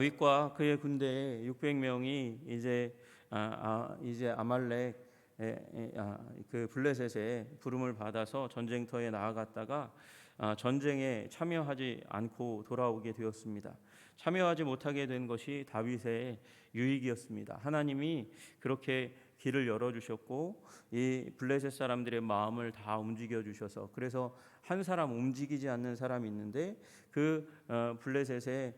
다윗과 그의 군대 600명이 이제 아, 아, 이제 아말렉 아, 그 블레셋의 부름을 받아서 전쟁터에 나아갔다가 아, 전쟁에 참여하지 않고 돌아오게 되었습니다. 참여하지 못하게 된 것이 다윗의 유익이었습니다. 하나님이 그렇게 길을 열어 주셨고 이 블레셋 사람들의 마음을 다 움직여 주셔서 그래서 한 사람 움직이지 않는 사람이 있는데 그 어, 블레셋의 에,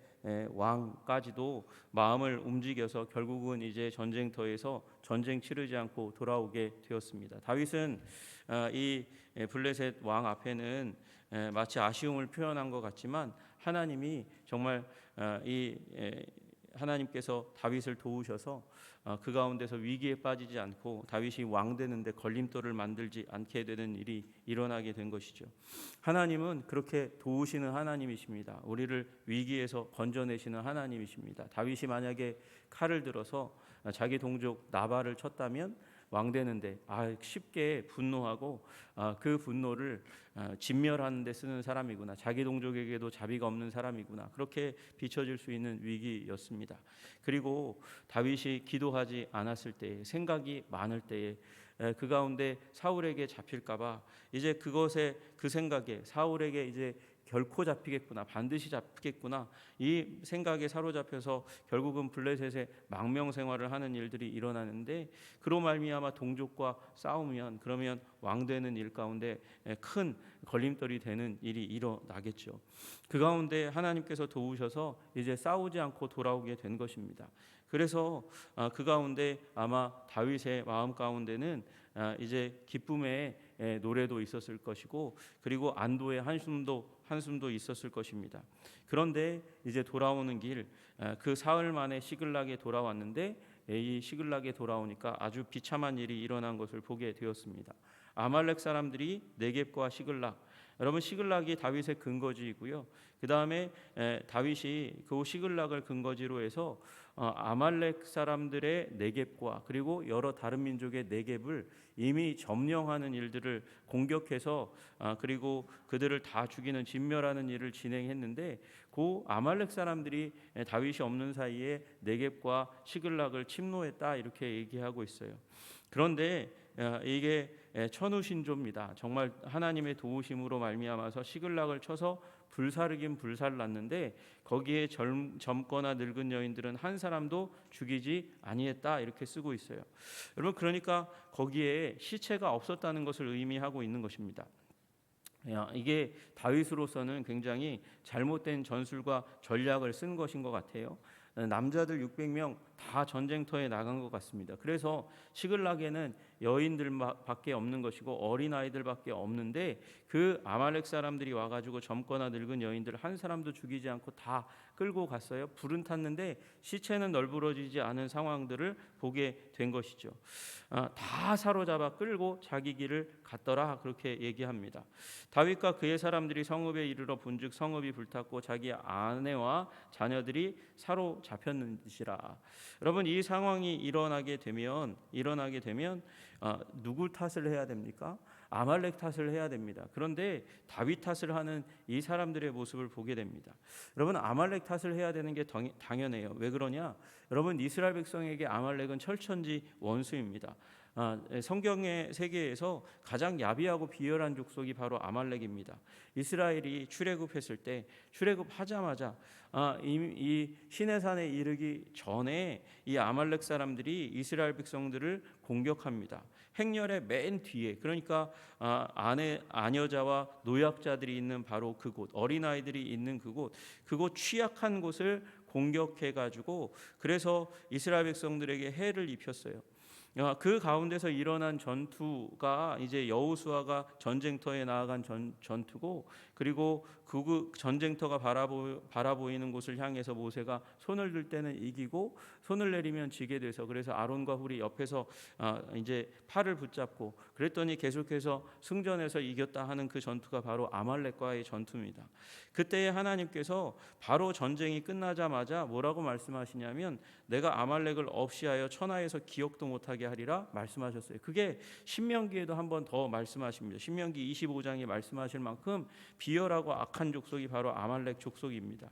왕까지도 마음을 움직여서 결국은 이제 전쟁터에서 전쟁 치르지 않고 돌아오게 되었습니다. 다윗은 어, 이 에, 블레셋 왕 앞에는 에, 마치 아쉬움을 표현한 것 같지만 하나님이 정말 어, 이 에, 하나님께서 다윗을 도우셔서 어, 그 가운데서 위기에 빠지지 않고 다윗이 왕 되는데 걸림돌을 만들지 않게 되는 일이 일어나게 된 것이죠. 하나님은 그렇게 도우시는 하나님이십니다. 우리를 위기에서 건져내시는 하나님이십니다. 다윗이 만약에 칼을 들어서 자기 동족 나발을 쳤다면 왕 되는데 아 쉽게 분노하고 아, 그 분노를 아, 진멸하는 데 쓰는 사람이구나 자기 동족에게도 자비가 없는 사람이구나 그렇게 비춰질 수 있는 위기였습니다. 그리고 다윗이 기도하지 않았을 때 생각이 많을 때에 에, 그 가운데 사울에게 잡힐까봐 이제 그것에 그 생각에 사울에게 이제 결코 잡히겠구나 반드시 잡히겠구나 이 생각에 사로잡혀서 결국은 블레셋의 망명 생활을 하는 일들이 일어나는데 그로 말미암아 동족과 싸우면 그러면 왕 되는 일 가운데 큰 걸림돌이 되는 일이 일어나겠죠. 그 가운데 하나님께서 도우셔서 이제 싸우지 않고 돌아오게 된 것입니다. 그래서 아, 그 가운데 아마 다윗의 마음 가운데는 아, 이제 기쁨의 노래도 있었을 것이고 그리고 안도의 한숨도 한숨도 있었을 것입니다. 그런데 이제 돌아오는 길 그 사흘 만에 시글락에 돌아왔는데 이 시글락에 돌아오니까 아주 비참한 일이 일어난 것을 보게 되었습니다. 아말렉 사람들이 네겝과 시글락 여러분 시글락이 다윗의 근거지이고요. 그 다음에 다윗이 그 시글락을 근거지로 해서 어, 아말렉 사람들의 네겝과 그리고 여러 다른 민족의 네겝을 이미 점령하는 일들을 공격해서 아, 그리고 그들을 다 죽이는 진멸하는 일을 진행했는데 그 아말렉 사람들이 다윗이 없는 사이에 네겝과 시글락을 침노했다 이렇게 얘기하고 있어요. 그런데 어, 이게 천우신조입니다. 정말 하나님의 도우심으로 말미암아서 시글락을 쳐서 불사르긴 불살났는데 거기에 젊, 젊거나 늙은 여인들은 한 사람도 죽이지 아니했다 이렇게 쓰고 있어요. 여러분 그러니까 거기에 시체가 없었다는 것을 의미하고 있는 것입니다. 이게 다윗으로서는 굉장히 잘못된 전술과 전략을 쓴 것인 것 같아요. 남자들 600명 다 전쟁터에 나간 것 같습니다. 그래서 시글락에는 여인들밖에 없는 것이고 어린 아이들밖에 없는데 그 아말렉 사람들이 와가지고 젊거나 늙은 여인들 한 사람도 죽이지 않고 다 끌고 갔어요. 불은 탔는데 시체는 널브러지지 않은 상황들을 보게 된 것이죠. 아, 다 사로잡아 끌고 자기 길을 갔더라 그렇게 얘기합니다. 다윗과 그의 사람들이 성읍에 이르러 본즉 성읍이 불탔고 자기 아내와 자녀들이 사로잡혔는지라. 여러분 이 상황이 일어나게 되면 일어나게 되면 어, 누구 탓을 해야 됩니까? 아말렉 탓을 해야 됩니다. 그런데 다윗 탓을 하는 이 사람들의 모습을 보게 됩니다. 여러분 아말렉 탓을 해야 되는 게 당연해요. 왜 그러냐? 여러분 이스라엘 백성에게 아말렉은 철천지 원수입니다. 아, 성경의 세계에서 가장 야비하고 비열한 족속이 바로 아말렉입니다. 이스라엘이 출애굽했을 때 출애굽하자마자 아, 이, 이 시내산에 이르기 전에 이 아말렉 사람들이 이스라엘 백성들을 공격합니다. 행렬의 맨 뒤에 그러니까 아, 아내 아녀자와 노약자들이 있는 바로 그곳 어린 아이들이 있는 그곳 그곳 취약한 곳을 공격해 가지고 그래서 이스라엘 백성들에게 해를 입혔어요. 어, 그 가운데서 일어난 전투가 이제 여호수아가 전쟁터에 나아간 전, 전투고 그리고 그 전쟁터가 바라보, 바라보 이는 곳을 향해서 모세가 손을 들 때는 이기고 손을 내리면 지게 돼서 그래서 아론과 훌이 옆에서 어, 이제 팔을 붙잡고 그랬더니 계속해서 승전에서 이겼다 하는 그 전투가 바로 아말렉과의 전투입니다. 그때 하나님께서 바로 전쟁이 끝나자마자 뭐라고 말씀하시냐면 내가 아말렉을 없이하여 천하에서 기억도 못하게 하게 하리라 말씀하셨어요. 그게 신명기에도 한 번 더 말씀하십니다. 신명기 25장에 말씀하실 만큼 비 열하고 악한 족속이 바로 아말렉 족속입니다.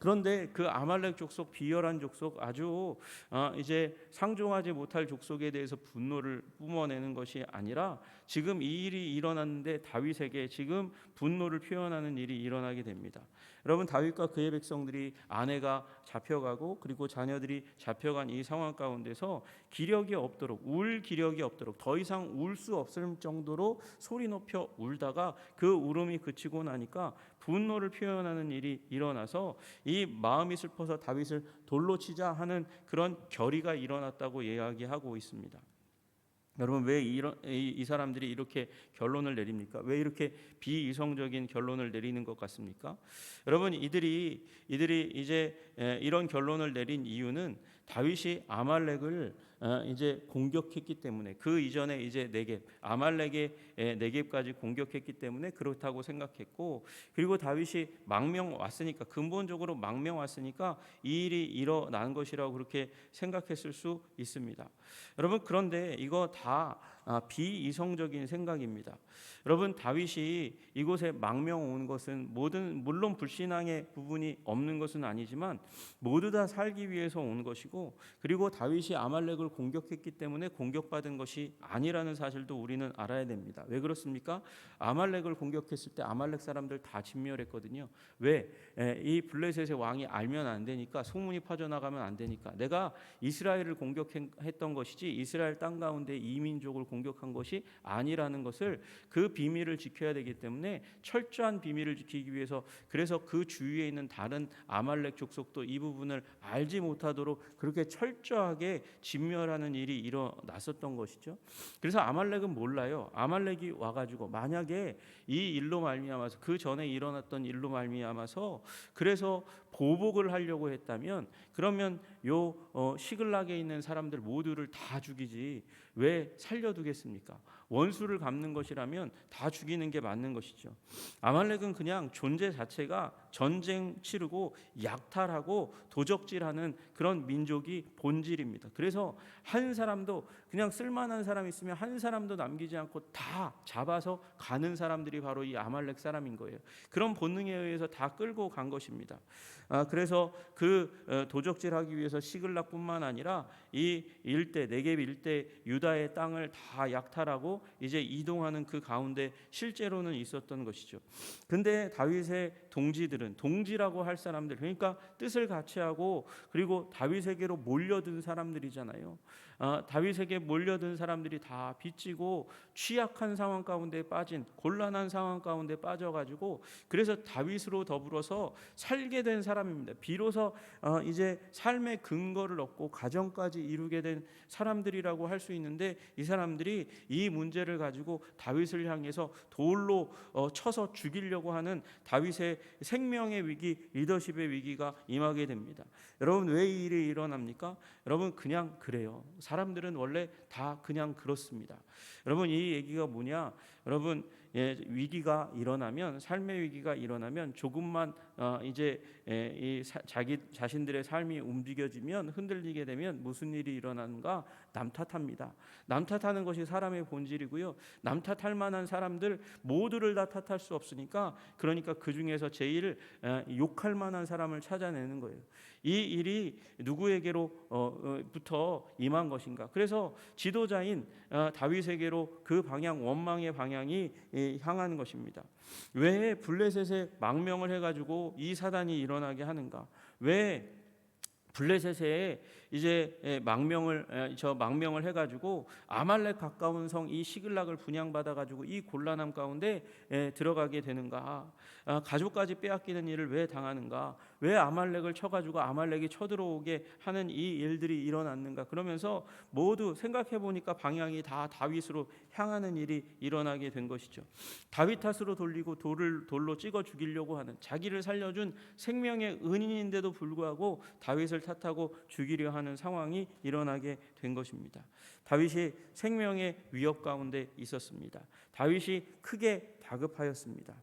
그런데 그 아말렉 족속 비열한 족속 아주 어, 이제 상종하지 못할 족속에 대해서 분노를 뿜어내는 것이 아니라 지금 이 일이 일어났는데 다윗에게 지금 분노를 표현하는 일이 일어나게 됩니다. 여러분 다윗과 그의 백성들이 아내가 잡혀가고 그리고 자녀들이 잡혀간 이 상황 가운데서 기력이 없도록 울 기력이 없도록 더 이상 울 수 없을 정도로 소리 높여 울다가 그 울음이 그치고 나니까 분노를 표현하는 일이 일어나서 이 마음이 슬퍼서 다윗을 돌로 치자 하는 그런 결의가 일어났다고 이야기하고 있습니다. 여러분 왜 이런 이, 이 사람들이 이렇게 결론을 내립니까? 왜 이렇게 비이성적인 결론을 내리는 것 같습니까? 여러분 이들이 이들이 이제 에, 이런 결론을 내린 이유는 다윗이 아말렉을 어, 이제 공격했기 때문에 그 이전에 이제 네겝 아말렉의 에, 네겝까지 공격했기 때문에 그렇다고 생각했고 그리고 다윗이 망명 왔으니까 근본적으로 망명 왔으니까 이 일이 일어난 것이라고 그렇게 생각했을 수 있습니다. 여러분 그런데 이거 다 아, 비이성적인 생각입니다. 여러분 다윗이 이곳에 망명 온 것은 모든 물론 불신앙의 부분이 없는 것은 아니지만 모두 다 살기 위해서 온 것이고 그리고 다윗이 아말렉을 공격했기 때문에 공격받은 것이 아니라는 사실도 우리는 알아야 됩니다. 왜 그렇습니까? 아말렉을 공격했을 때 아말렉 사람들 다 진멸했거든요. 왜? 이 블레셋의 왕이 알면 안 되니까 소문이 퍼져나가면 안 되니까 내가 이스라엘을 공격했던 것이지 이스라엘 땅 가운데 이민족을 공격한 것이 아니라는 것을 그 비밀을 지켜야 되기 때문에 철저한 비밀을 지키기 위해서 그래서 그 주위에 있는 다른 아말렉 족속도 이 부분을 알지 못하도록 그렇게 철저하게 진멸하는 일이 일어났었던 것이죠. 그래서 아말렉은 몰라요. 아말렉이 와가지고 만약에 이 일로 말미암아서 그 전에 일어났던 일로 말미암아서 그래서 보복을 하려고 했다면 그러면 요 어, 시글락에 있는 사람들 모두를 다 죽이지 왜 살려두겠습니까? 원수를 갚는 것이라면 다 죽이는 게 맞는 것이죠. 아말렉은 그냥 존재 자체가 전쟁 치르고 약탈하고 도적질하는 그런 민족이 본질입니다. 그래서 한 사람도 그냥 쓸만한 사람 있으면 한 사람도 남기지 않고 다 잡아서 가는 사람들이 바로 이 아말렉 사람인 거예요. 그런 본능에 의해서 다 끌고 간 것입니다. 아, 그래서 그 어, 도적질하기 위해서 시글락뿐만 아니라 이 일대 네겝 일대 유다의 땅을 다 약탈하고 이제 이동하는 그 가운데 실제로는 있었던 것이죠. 근데 다윗의 동지들은 동지라고 할 사람들 그러니까 뜻을 같이 하고 그리고 다윗에게로 몰려든 사람들이잖아요. 아, 다윗에게 몰려든 사람들이 다 빚지고 취약한 상황 가운데 빠진 곤란한 상황 가운데 빠져가지고 그래서 다윗으로 더불어서 살게 된 사람 입니다. 비로소 어, 이제 삶의 근거를 얻고 가정까지 이루게 된 사람들이라고 할 수 있는데 이 사람들이 이 문제를 가지고 다윗을 향해서 돌로 어, 쳐서 죽이려고 하는 다윗의 생명의 위기, 리더십의 위기가 임하게 됩니다. 여러분 왜 이 일이 일어납니까? 여러분 그냥 그래요. 사람들은 원래 다 그냥 그렇습니다. 여러분 이 얘기가 뭐냐? 여러분 예, 위기가 일어나면 삶의 위기가 일어나면 조금만 어, 이제 예, 이 사, 자기 자신들의 삶이 움직여지면 흔들리게 되면 무슨 일이 일어나는가 남 탓합니다. 남 탓하는 것이 사람의 본질이고요. 남 탓할 만한 사람들 모두를 다 탓할 수 없으니까 그러니까 그 중에서 제일 어, 욕할 만한 사람을 찾아내는 거예요. 이 일이 누구에게로부터 어, 임한 것인가? 그래서 지도자인 어, 다윗에게로 그 방향 원망의 방향이 향하는 것입니다. 왜 블레셋에 망명을 해가지고 이 사단이 일어나게 하는가? 왜 블레셋에 이제 망명을 저 망명을 해가지고 아말렉 가까운 성 이 시글락을 분양받아가지고 이 곤란함 가운데 들어가게 되는가? 아, 가족까지 빼앗기는 일을 왜 당하는가? 왜 아말렉을 쳐가지고 아말렉이 쳐들어오게 하는 이 일들이 일어났는가? 그러면서 모두 생각해 보니까 방향이 다 다윗으로 향하는 일이 일어나게 된 것이죠. 다윗 탓으로 돌리고 돌을 돌로 찍어 죽이려고 하는 자기를 살려준 생명의 은인인데도 불구하고 다윗을 탓하고 죽이려 하는 상황이 일어나게 된 것입니다. 다윗이 생명의 위협 가운데 있었습니다. 다윗이 크게 다급하였습니다.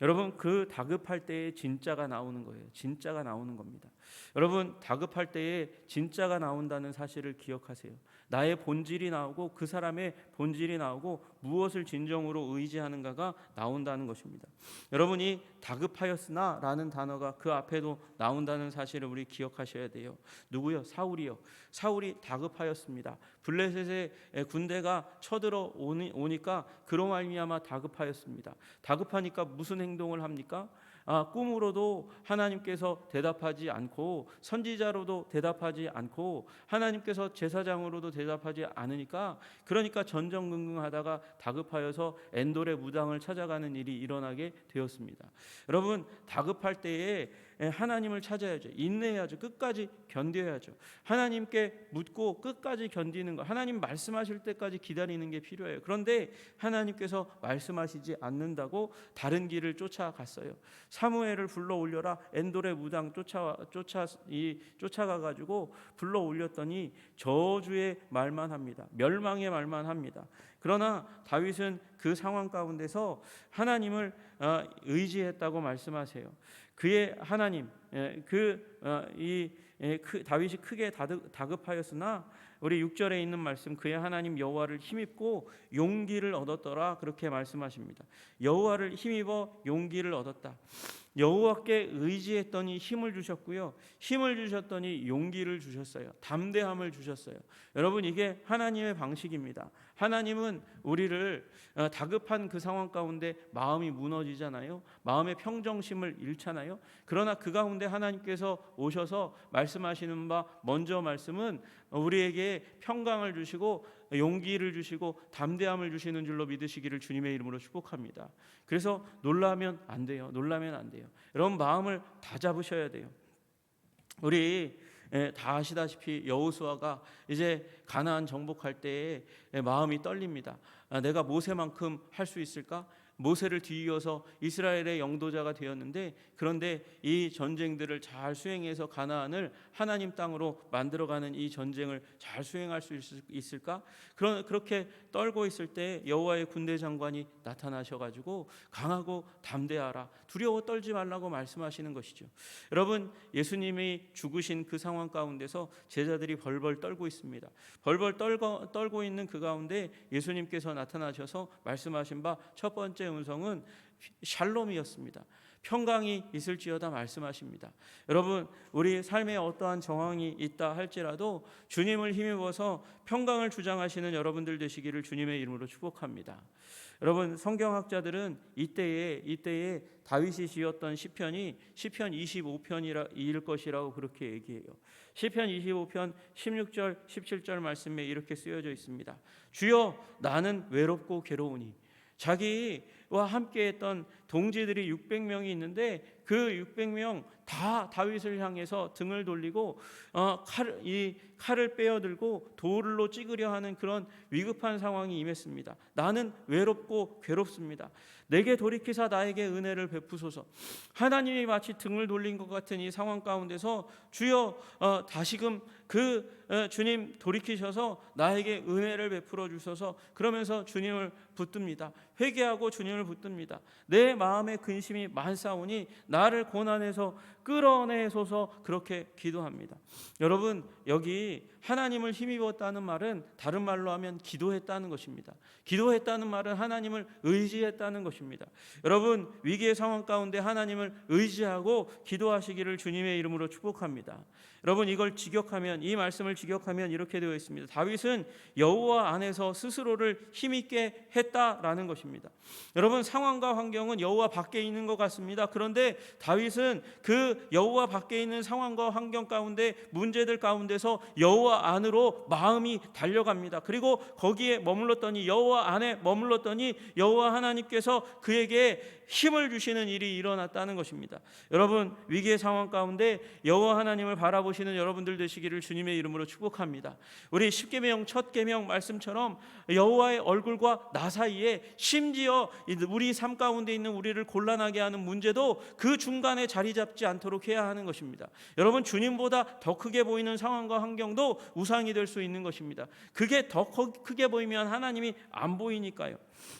여러분 그 다급할 때에 진짜가 나오는 거예요. 진짜가 나오는 겁니다. 여러분 다급할 때에 진짜가 나온다는 사실을 기억하세요. 나의 본질이 나오고 그 사람의 본질이 나오고 무엇을 진정으로 의지하는가가 나온다는 것입니다. 여러분이 다급하였으나라는 단어가 그 앞에도 나온다는 사실을 우리 기억하셔야 돼요. 누구요? 사울이요. 사울이 다급하였습니다. 블레셋의 군대가 쳐들어 오니, 오니까 그로 말미암아 다급하였습니다. 다급하니까 무슨 행동을 합니까? 아, 꿈으로도 하나님께서 대답하지 않고 선지자로도 대답하지 않고 하나님께서 제사장으로도 대답하지 않으니까 그러니까 전전긍긍하다가 다급하여서 엔돌의 무당을 찾아가는 일이 일어나게 되었습니다. 여러분 다급할 때에 하나님을 찾아야죠. 인내해야죠. 끝까지 견뎌야죠. 하나님께 묻고 끝까지 견디는 거. 하나님 말씀하실 때까지 기다리는 게 필요해요. 그런데 하나님께서 말씀하시지 않는다고 다른 길을 쫓아갔어요. 사무엘을 불러 올려라. 엔돌의 무당 쫓아 쫓아 이 쫓아가 가지고 불러 올렸더니 저주의 말만 합니다. 멸망의 말만 합니다. 그러나 다윗은 그 상황 가운데서 하나님을 어, 의지했다고 말씀하세요. 그의 하나님 그이 다윗이 크게 다급하였으나 우리 6절에 있는 말씀 그의 하나님 여호와를 힘입고 용기를 얻었더라 그렇게 말씀하십니다. 여호와를 힘입어 용기를 얻었다. 여호와께 의지했더니 힘을 주셨고요. 힘을 주셨더니 용기를 주셨어요. 담대함을 주셨어요. 여러분 이게 하나님의 방식입니다. 하나님은 우리를 어, 다급한 그 상황 가운데 마음이 무너지잖아요. 마음의 평정심을 잃잖아요. 그러나 그 가운데 하나님께서 오셔서 말씀하시는 바 먼저 말씀은 우리에게 평강을 주시고 용기를 주시고 담대함을 주시는 줄로 믿으시기를 주님의 이름으로 축복합니다. 그래서 놀라면 안 돼요. 놀라면 안 돼요. 여러분 마음을 다 잡으셔야 돼요. 우리 다 아시다시피 여호수아가 이제 가나안 정복할 때에 마음이 떨립니다. 아, 내가 모세만큼 할 수 있을까? 모세를 뒤이어서 이스라엘의 영도자가 되었는데 그런데 이 전쟁들을 잘 수행해서 가나안을 하나님 땅으로 만들어가는 이 전쟁을 잘 수행할 수 있을까? 그런 그렇게 떨고 있을 때 여호와의 군대 장관이 나타나셔가지고 강하고 담대하라 두려워 떨지 말라고 말씀하시는 것이죠. 여러분 예수님이 죽으신 그 상황 가운데서 제자들이 벌벌 떨고 있습니다. 벌벌 떨고 떨고 있는 그 가운데 예수님께서 나타나셔서 말씀하신 바 첫 번째 음성은 샬롬이었습니다. 평강이 있을지어다 말씀하십니다. 여러분, 우리 삶에 어떠한 정황이 있다 할지라도 주님을 힘입어서 평강을 주장하시는 여러분들 되시기를 주님의 이름으로 축복합니다. 여러분, 성경학자들은 이때에 이때에 다윗이 지었던 시편이 시편 25편이일 것이라고 그렇게 얘기해요. 시편 25편 16절 17절 말씀에 이렇게 쓰여져 있습니다. 주여 나는 외롭고 괴로우니 자기와 함께 했던 동지들이 600명이 있는데 그 600명 다 다윗을 향해서 등을 돌리고 어, 칼, 이 칼을 빼어들고 돌로 찍으려 하는 그런 위급한 상황이 임했습니다. 나는 외롭고 괴롭습니다. 내게 돌이키사 나에게 은혜를 베푸소서. 하나님이 마치 등을 돌린 것 같은 이 상황 가운데서 주여 어, 다시금 그 어, 주님 돌이키셔서 나에게 은혜를 베풀어 주셔서 그러면서 주님을 붙듭니다. 회개하고 주님을 붙듭니다. 내 마음에 근심이 많사오니 나를 고난에서 끌어내소서 그렇게 기도합니다. 여러분 여기 하나님을 힘입었다는 말은 다른 말로 하면 기도했다는 것입니다. 기도했다는 말은 하나님을 의지했다는 것입니다. 여러분 위기의 상황 가운데 하나님을 의지하고 기도하시기를 주님의 이름으로 축복합니다. 여러분 이걸 직역하면 이 말씀을 직역하면 이렇게 되어 있습니다. 다윗은 여호와 안에서 스스로를 힘있게 했다라는 것입니다. 여러분 상황과 환경은 여호와 밖에 있는 것 같습니다. 그런데 다윗은 그 여호와 밖에 있는 상황과 환경 가운데 문제들 가운데서 여호와 안으로 마음이 달려갑니다. 그리고 거기에 머물렀더니 여호와 안에 머물렀더니 여호와 하나님께서 그에게 힘을 주시는 일이 일어났다는 것입니다. 여러분 위기의 상황 가운데 여호와 하나님을 바라보 시는 여러분들 되시기를 주님의 이름으로 축복합니다. 우리 십계명 첫 계명 말씀처럼 여호와의 얼굴과 나 사이에 심지어 우리 삶 가운데 있는 우리를 곤란하게 하는 문제도 그 중간에 자리 잡지 않도록 해야 하는 것입니다. 여러분 주님보다 더 크게 보이는 상황과 환경도 우상이 될 수 있는 것입니다. 그게 더 크게 보이면 하나님이 안 보이니까요.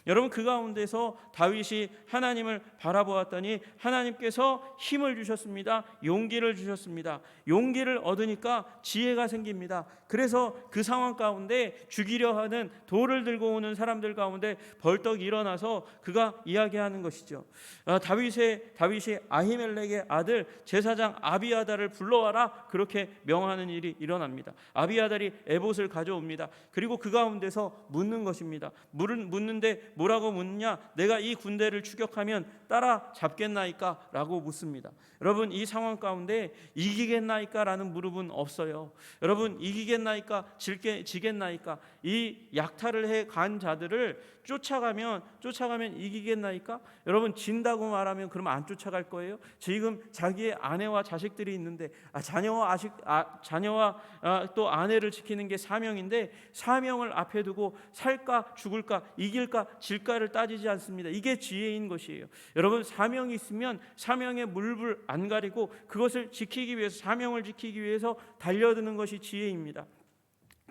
여러분 그 가운데서 다윗이 하나님을 바라보았더니 하나님께서 힘을 주셨습니다. 용기를 주셨습니다. 용기를 얻으니까 지혜가 생깁니다. 그래서 그 상황 가운데 죽이려 하는 돌을 들고 오는 사람들 가운데 벌떡 일어나서 그가 이야기하는 것이죠. 아, 다윗의 다윗이 아히멜렉의 아들 제사장 아비아다를 불러와라 그렇게 명하는 일이 일어납니다. 아비아달이 에봇을 가져옵니다. 그리고 그 가운데서 묻는 것입니다. 물은 묻는데 뭐라고 묻냐? 내가 이 군대를 추격하면 따라 잡겠나이까라고 묻습니다. 여러분 이 상황 가운데 이기겠나이까라는 무릎은 없어요. 여러분 이기겠 나이까? 질게 지겠나이까 이 약탈을 해 간 자들을 쫓아가면 쫓아가면 이기겠나이까? 여러분 진다고 말하면 그러면 안 쫓아갈 거예요? 지금 자기의 아내와 자식들이 있는데 아, 자녀와 아식 아, 자녀와 아, 또 아내를 지키는 게 사명인데 사명을 앞에 두고 살까 죽을까 이길까 질까를 따지지 않습니다. 이게 지혜인 것이에요. 여러분 사명이 있으면 사명의 물불 안 가리고 그것을 지키기 위해서 사명을 지키기 위해서 달려드는 것이 지혜입니다.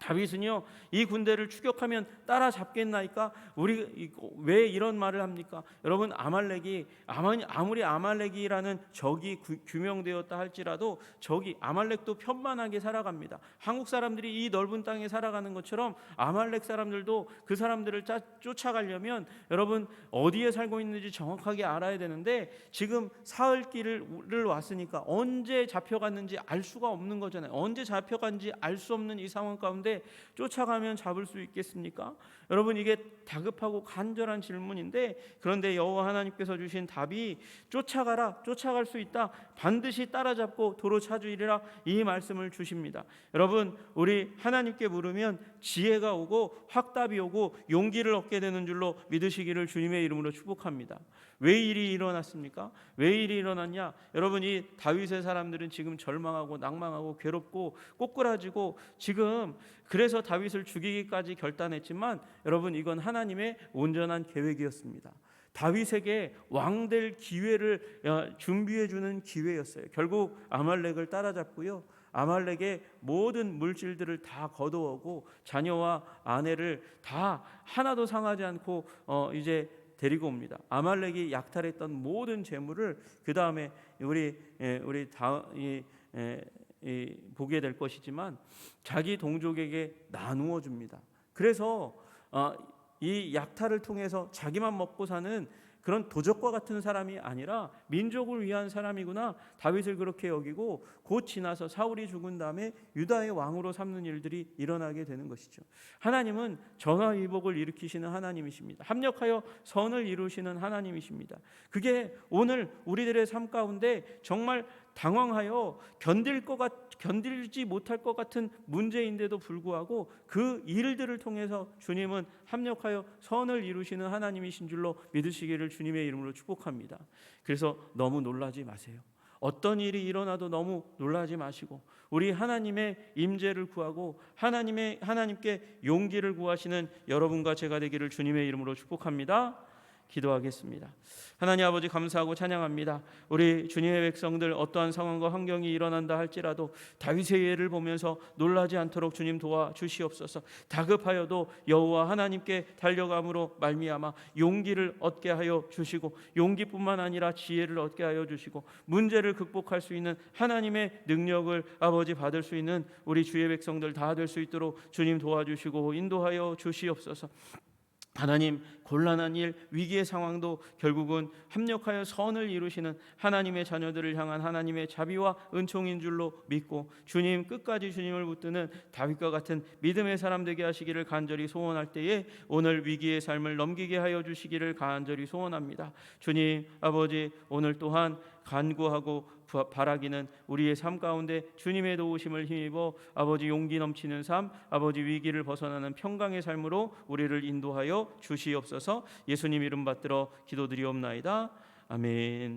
다윗은요 이 군대를 추격하면 따라잡겠나이까? 우리 왜 이런 말을 합니까? 여러분 아말렉이 아무리 아말렉이라는 적이 규명되었다 할지라도 적이 아말렉도 편만하게 살아갑니다. 한국 사람들이 이 넓은 땅에 살아가는 것처럼 아말렉 사람들도 그 사람들을 쫓아가려면 여러분 어디에 살고 있는지 정확하게 알아야 되는데 지금 사흘길을 왔으니까 언제 잡혀갔는지 알 수가 없는 거잖아요. 언제 잡혀간지 알 수 없는 이 상황 가운데 쫓아가면 잡을 수 있겠습니까? 여러분 이게 다급하고 간절한 질문인데 그런데 여호와 하나님께서 주신 답이 쫓아가라 쫓아갈 수 있다 반드시 따라잡고 도로 찾으리라 이 말씀을 주십니다. 여러분 우리 하나님께 물으면 지혜가 오고 확답이 오고 용기를 얻게 되는 줄로 믿으시기를 주님의 이름으로 축복합니다. 왜 일이 일어났습니까? 왜 일이 일어났냐? 여러분 이 다윗의 사람들은 지금 절망하고 낭망하고 괴롭고 꼬꾸라지고 지금 그래서 다윗을 죽이기까지 결단했지만 여러분 이건 하나님의 온전한 계획이었습니다. 다윗에게 왕 될 기회를 어, 준비해 주는 기회였어요. 결국 아말렉을 따라잡고요. 아말렉의 모든 물질들을 다 거두어오고 자녀와 아내를 다 하나도 상하지 않고 어 이제 데리고 옵니다. 아말렉이 약탈했던 모든 재물을 그 다음에 우리 예, 우리 다 이 이, 보게 될 것이지만 자기 동족에게 나누어 줍니다. 그래서 어, 이 약탈을 통해서 자기만 먹고 사는 그런 도적과 같은 사람이 아니라 민족을 위한 사람이구나 다윗을 그렇게 여기고 곧 지나서 사울이 죽은 다음에 유다의 왕으로 삼는 일들이 일어나게 되는 것이죠. 하나님은 전화위복을 일으키시는 하나님이십니다. 합력하여 선을 이루시는 하나님이십니다. 그게 오늘 우리들의 삶 가운데 정말 당황하여 견딜 것 같, 견딜지 못할 것 같은 문제인데도 불구하고 그 일들을 통해서 주님은 합력하여 선을 이루시는 하나님이신 줄로 믿으시기를 주님의 이름으로 축복합니다. 그래서 너무 놀라지 마세요. 어떤 일이 일어나도 너무 놀라지 마시고 우리 하나님의 임재를 구하고 하나님의 하나님께 용기를 구하시는 여러분과 제가 되기를 주님의 이름으로 축복합니다. 기도하겠습니다. 하나님 아버지 감사하고 찬양합니다. 우리 주님의 백성들 어떠한 상황과 환경이 일어난다 할지라도 다윗의 예를 보면서 놀라지 않도록 주님 도와 주시옵소서. 다급하여도 여호와 하나님께 달려감으로 말미암아 용기를 얻게 하여 주시고 용기뿐만 아니라 지혜를 얻게 하여 주시고 문제를 극복할 수 있는 하나님의 능력을 아버지 받을 수 있는 우리 주의 백성들 다 될 수 있도록 주님 도와주시고 인도하여 주시옵소서. 하나님 곤란한 일 위기의 상황도 결국은 합력하여 선을 이루시는 하나님의 자녀들을 향한 하나님의 자비와 은총인 줄로 믿고 주님 끝까지 주님을 붙드는 다윗과 같은 믿음의 사람 되게 하시기를 간절히 소원할 때에 오늘 위기의 삶을 넘기게 하여 주시기를 간절히 소원합니다. 주님 아버지 오늘 또한 간구하고 바라기는 우리의 삶 가운데 주님의 도우심을 힘입어 아버지 용기 넘치는 삶, 아버지 위기를 벗어나는 평강의 삶으로 우리를 인도하여 주시옵소서. 예수님 이름 받들어 기도드리옵나이다. 아멘.